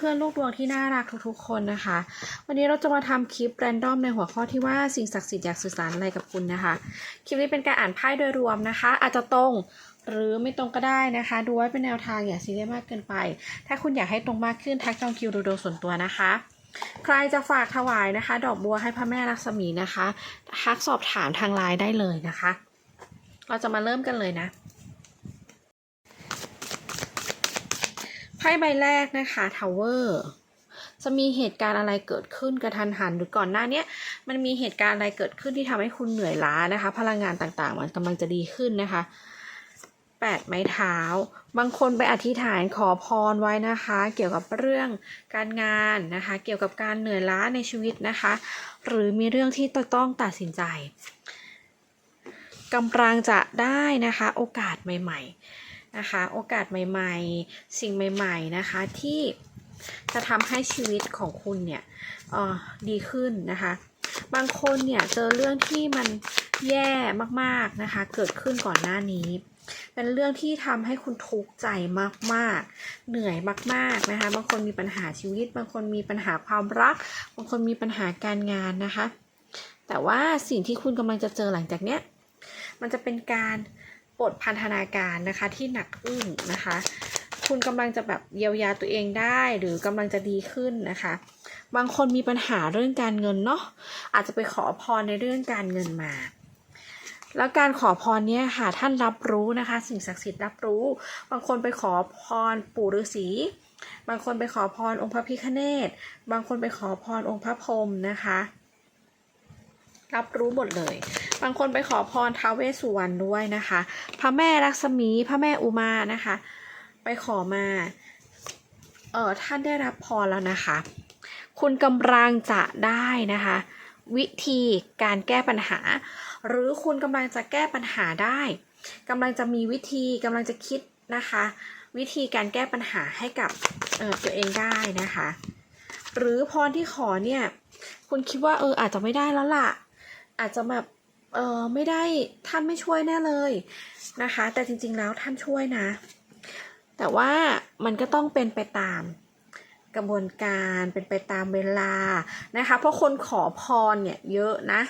พื่อนๆลูกดวงที่น่ารักทุกๆคนนะคะ วันนี้เราจะมาทำคลิปแรนดอมในหัวข้อที่ว่าสิ่งศักดิ์สิทธิ์อยากสื่อสารอะไรกับคุณนะคะ คลิปนี้เป็นการอ่านไพ่โดยรวมนะคะ อาจจะตรงหรือไม่ตรงก็ได้นะคะ ดูไว้เป็นแนวทางอย่าซีเรียสมากเกินไป ถ้าคุณอยากให้ตรงมากขึ้นทักจองคิวดูโดยส่วนตัวนะคะ ใครจะฝากถวายนะคะ ดอกบัวให้พระแม่ลักษมีนะคะทักสอบถามทางไลน์ได้เลยนะคะ เราจะมาเริ่มกันเลยนะ พ่ใบแรกนะคะทาวเวอร์จะมีเหตุการณ์อะไรเกิดขึ้นกระทันหันหรือก่อนหน้าเนี้ยมันมีเหตุการณ์อะไรเกิดขึ้นที่ทำให้คุณเหนื่อยล้านะคะ พลังงานต่างๆ มันกำลังจะดีขึ้นนะคะแปดไม้เท้า บางคนไปอธิษฐานขอพรไว้นะคะ เกี่ยวกับเรื่องการงานนะคะ เกี่ยวกับการเหนื่อยล้าในชีวิตนะคะ หรือมีเรื่องที่ต้องตัดสินใจกำลังจะได้นะคะ โอกาสใหม่ ๆ นะคะ โอกาสใหม่ๆ สิ่งใหม่ ๆนะคะที่จะทำให้ชีวิตของคุณเนี่ยออดีขึ้นนะคะ บางคนเนี่ยเจอเรื่องที่มันแย่มากๆนะคะ เกิดขึ้นก่อนหน้านี้ เป็นเรื่องที่ทำให้คุณทุกข์ใจมากๆ เหนื่อยมากๆนะคะ บางคนมีปัญหาชีวิต บางคนมีปัญหาความรัก บางคนมีปัญหาการงานนะคะ แต่ว่าสิ่งที่คุณกำลังจะเจอหลังจากเนี้ย มันจะเป็นการ ปลดพันธนาการนะคะที่หนักอึ้งนะคะ คุณกำลังจะแบบเยียวยาตัวเองได้หรือกำลังจะดีขึ้นนะคะ บางคนมีปัญหาเรื่องการเงินเนาะอาจจะไปขอพรในเรื่องการเงินมาแล้วการขอพรเนี้ยค่ะท่านรับรู้นะคะ สิ่งศักดิ์สิทธิ์รับรู้ บางคนไปขอพรปู่ฤาษี บางคนไปขอพรองค์พระพิฆเนศบางคนไปขอพรองค์พระพรหมนะคะ รับรู้หมดเลย บางคนไปขอพรท้าวเวสสุวรรณด้วยนะคะ พระแม่ลักษมีพระแม่อุมานะคะ ไปขอมา เออท่านได้รับพรแล้วนะคะ คุณกำลังจะได้นะคะ วิธีการแก้ปัญหา หรือคุณกำลังจะแก้ปัญหาได้กำลังจะมีวิธีกำลังจะคิดนะคะ วิธีการแก้ปัญหาให้กับออตัวเองได้นะคะ หรือพรที่ขอเนี่ย คุณคิดว่าเอออาจจะไม่ได้แล้วล่ะ อาจจะแบบ เออไม่ได้ท่านไม่ช่วยแน่เลยนะคะ แต่จริงๆแล้วท่านช่วยนะ แต่ว่ามันก็ต้องเป็นไปตามกระบวนการเป็นไปตามเวลานะคะ เพราะคนขอพรเนี่ยเยอะนะ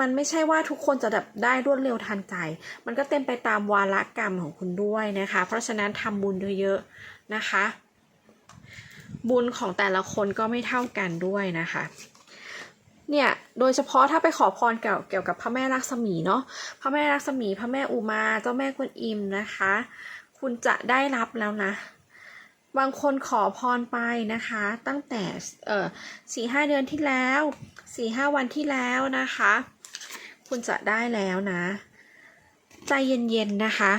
มันไม่ใช่ว่าทุกคนจะแบบได้รวดเร็วทันใจ มันก็เต็มไปตามวาระกรรมของคุณด้วยนะคะ เพราะฉะนั้นทำบุญเยอะๆนะคะ บุญของแต่ละคนก็ไม่เท่ากันด้วยนะคะ เนี่ยโดยเฉพาะถ้าไปขอพรเกี่ยวเกี่ยวกับพระแม่ลักษมีเนาะพระแม่ลักษมี พระแม่อุมาเจ้าแม่กวนอิมนะคะ คุณจะได้รับแล้วนะ บางคนขอพรไปนะคะ ตั้งแต่เอ่อสี่ห้าเดือนที่แล้วสี่ห้าวันที่แล้วนะคะ คุณจะได้แล้วนะ ใจเย็นๆนะคะ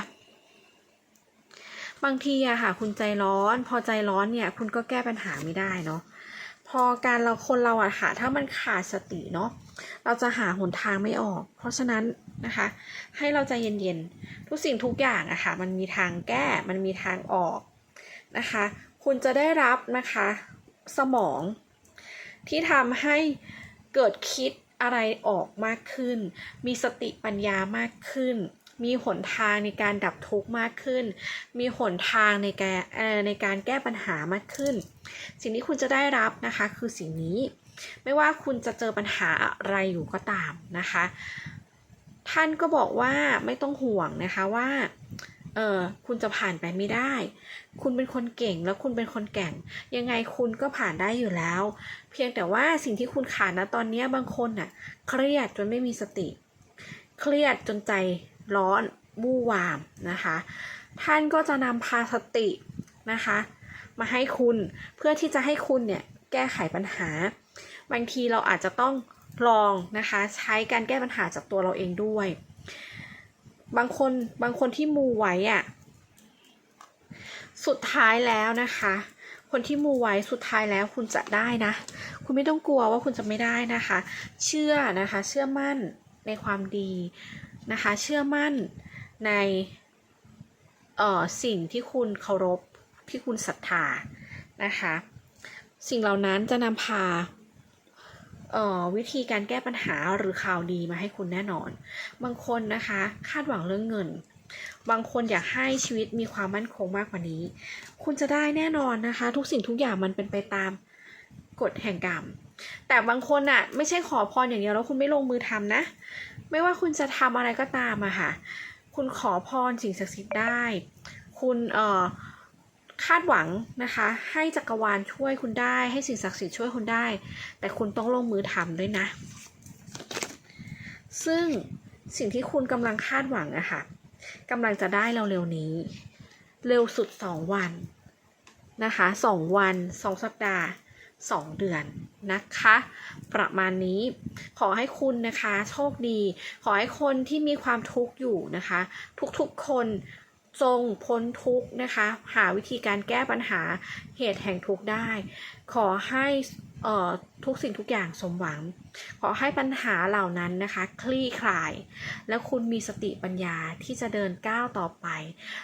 บางทีอะค่ะ คุณใจร้อน พอใจร้อนเนี่ย คุณก็แก้ปัญหาไม่ได้เนาะ อการเราคนเราอะค่ะถ้ามันขาดสติเนาะเราจะหาหนทางไม่ออก เพราะฉะนั้นนะคะ ให้เราใจเย็นๆ ทุกสิ่งทุกอย่างอะค่ะ มันมีทางแก้มันมีทางออกนะคะ คุณจะได้รับนะคะสมอง ที่ทำให้เกิดคิดอะไรออกมากขึ้น มีสติปัญญามากขึ้น มีหนทางในการดับทุกข์มากขึ้น มีหนทางในการในการแก้ปัญหามากขึ้น สิ่งที่คุณจะได้รับนะคะคือสิ่งนี้ ไม่ว่าคุณจะเจอปัญหาอะไรอยู่ก็ตามนะคะ ท่านก็บอกว่าไม่ต้องห่วงนะคะว่าเออคุณจะผ่านไปไม่ได้ คุณเป็นคนเก่งแล้วคุณเป็นคนแก่ง ยังไงคุณก็ผ่านได้อยู่แล้ว เพียงแต่ว่าสิ่งที่คุณขาดนะตอนนี้บางคนน่ะ เครียดจนไม่มีสติ เครียดจนใจ ร้อนวู่วามนะคะ ท่านก็จะนำพาสตินะคะ มาให้คุณเพื่อที่จะให้คุณเนี่ยแก้ไขปัญหา บางทีเราอาจจะต้องลองนะคะใช้การแก้ปัญหาจากตัวเราเองด้วย บางคนบางคนที่มูไว้อะสุดท้ายแล้วนะคะ คนที่มูไว้สุดท้ายแล้วคุณจะได้นะ คุณไม่ต้องกลัวว่าคุณจะไม่ได้นะคะ เชื่อนะคะ เชื่อมั่นในความดี นะคะ เชื่อมั่นในเอ่อสิ่งที่คุณเคารพที่คุณศรัทธานะคะ สิ่งเหล่านั้นจะนำพาเอ่อวิธีการแก้ปัญหาหรือข่าวดีมาให้คุณแน่นอน บางคนนะคะคาดหวังเรื่องเงิน บางคนอยากให้ชีวิตมีความมั่นคงมากกว่านี้ คุณจะได้แน่นอนนะคะ ทุกสิ่งทุกอย่างมันเป็นไปตามกฎแห่งกรรม แต่บางคนอะไม่ใช่ขอพรอย่างเดียวแล้วคุณไม่ลงมือทำนะ ไม่ว่าคุณจะทำอะไรก็ตามอะค่ะ คุณขอพรสิ่งศักดิ์สิทธิ์ได้ คุณเอ่อคาดหวังนะคะ ให้จักรวาลช่วยคุณได้ ให้สิ่งศักดิ์สิทธิ์ช่วยคุณได้ แต่คุณต้องลงมือทำด้วยนะ ซึ่งสิ่งที่คุณกำลังคาดหวังอะค่ะกำลังจะได้เร็วๆนี้ เร็วสุดสองวันนะคะสองวันสองสัปดาห์ สองเดือนนะคะ ประมาณนี้ขอให้คุณนะคะโชคดี ขอให้คนที่มีความทุกข์อยู่นะคะ ทุกๆคนจงพ้นทุกข์นะคะ หาวิธีการแก้ปัญหาเหตุแห่งทุกข์ได้ ขอให้ ทุกสิ่งทุกอย่างสมหวัง ขอให้ปัญหาเหล่านั้นนะคะ คลี่คลาย แล้วคุณมีสติปัญญาที่จะเดินก้าวต่อไป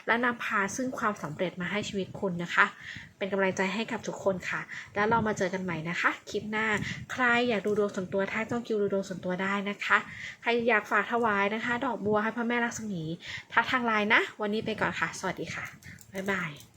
และนำพาซึ่งความสำเร็จมาให้ชีวิตคุณนะคะ เป็นกำลังใจให้กับทุกคนค่ะ แล้วเรามาเจอกันใหม่นะคะ คลิปหน้า ใครอยากดูดวงส่วนตัวทักต้องคิวดูดวงส่วนตัวได้นะคะ ใครอยากฝากถวายนะคะ ดอกบัวให้พระแม่ลักษมีทักทางไลน์นะ วันนี้ไปก่อนค่ะ สวัสดีค่ะบ๊ายบาย